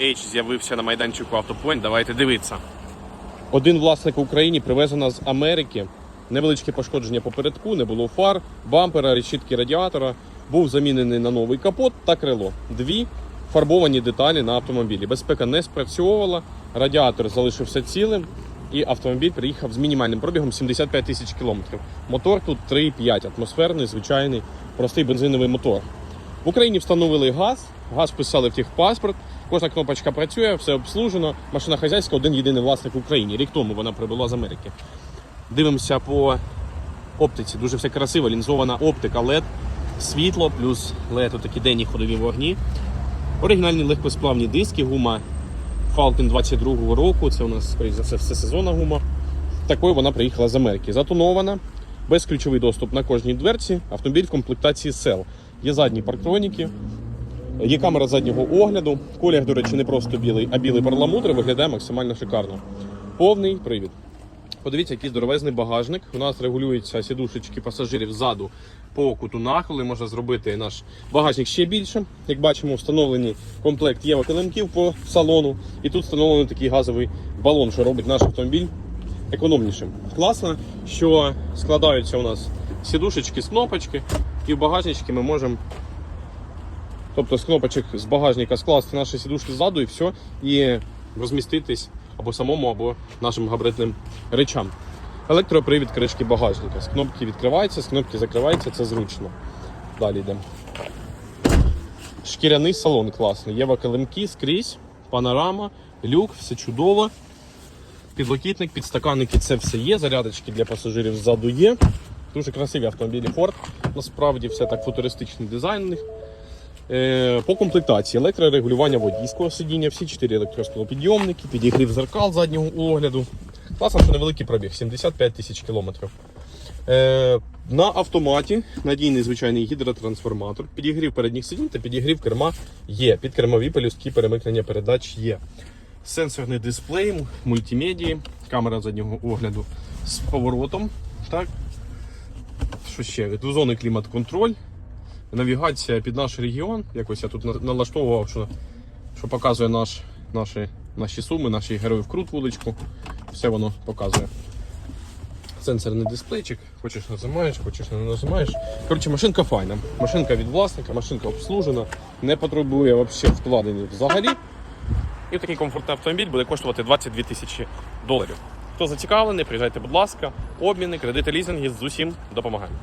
H з'явився на майданчику Автопоінт. Давайте дивитися. Один власник в Україні привезена з Америки. Невеличке пошкодження попередку, не було фар, бампера, решітки радіатора. Був замінений на новий капот та крило. Дві фарбовані деталі на автомобілі. Безпека не спрацьовувала, радіатор залишився цілим, і автомобіль приїхав з мінімальним пробігом 75 тисяч кілометрів. Мотор тут 3,5, атмосферний, звичайний, простий бензиновий мотор. В Україні встановили газ, газ вписали в техпаспорт, кожна кнопочка працює, все обслужено. Машина хазяйська один єдиний власник в Україні. Рік тому вона прибула з Америки. Дивимося по оптиці. Дуже все красиво, лінзована оптика LED, світло, плюс LED такі денні ходові вогні. Оригінальні легкосплавні диски, гума Falcon 22 року. Це у нас, скоріш за все, всесезонна гума. Такою вона приїхала з Америки. Затонована, безключовий доступ на кожній дверці, автомобіль в комплектації SEL. Є задні парктроніки, є камера заднього огляду. Колір, до речі, не просто білий, а білий парламутр виглядає максимально шикарно. Повний привід. Подивіться, який здоровезний багажник. У нас регулюються сідушечки пасажирів ззаду по куту нахили. Можна зробити наш багажник ще більше. Як бачимо, встановлені комплект єва килимків по салону. І тут встановлений такий газовий балон, що робить наш автомобіль економнішим. Класно, що складаються у нас сідушечки з кнопочки, і в багажнички ми можемо. Тобто з кнопочок з багажника скласти наші сідушки ззаду і все, і розміститись або самому, або нашим габаритним речам. Електропривід кришки багажника. З кнопки відкривається, з кнопки закривається, це зручно. Далі йдемо. Шкіряний салон класний. Є килимки скрізь, панорама, люк, все чудово. Підлокітник, підстаканники, це все є. Зарядочки для пасажирів ззаду є. Дуже красиві автомобілі Ford. Насправді все так футуристичний дизайн. Е, По комплектації електрорегулювання водійського сидіння, всі чотири електросклопідйомники, підігрів зеркал заднього огляду. Класно, що невеликий пробіг 75 тисяч кілометрів. Е, на автоматі надійний звичайний гідротрансформатор, підігрів передніх сидінь та підігрів керма є. Підкермові пелюстки перемикнення передач є. Сенсорний дисплей, мультимедії, камера заднього огляду з поворотом. Так. Що ще? Двозонний клімат-контроль, навігація під наш регіон. Якось я тут налаштовував, що, що показує наш, наші, наші суми, наші героїв крут вуличку. Все воно показує. Сенсорний дисплейчик, хочеш нажимаєш, хочеш не нажимаєш. Коротше, машинка файна. Машинка від власника, машинка обслужена, не потребує взагалі вкладень взагалі. І такий комфортний автомобіль буде коштувати 22 тисячі доларів. Хто зацікавлений, приїжджайте, будь ласка, обміни, кредити, лізинги з усім допомагаємо.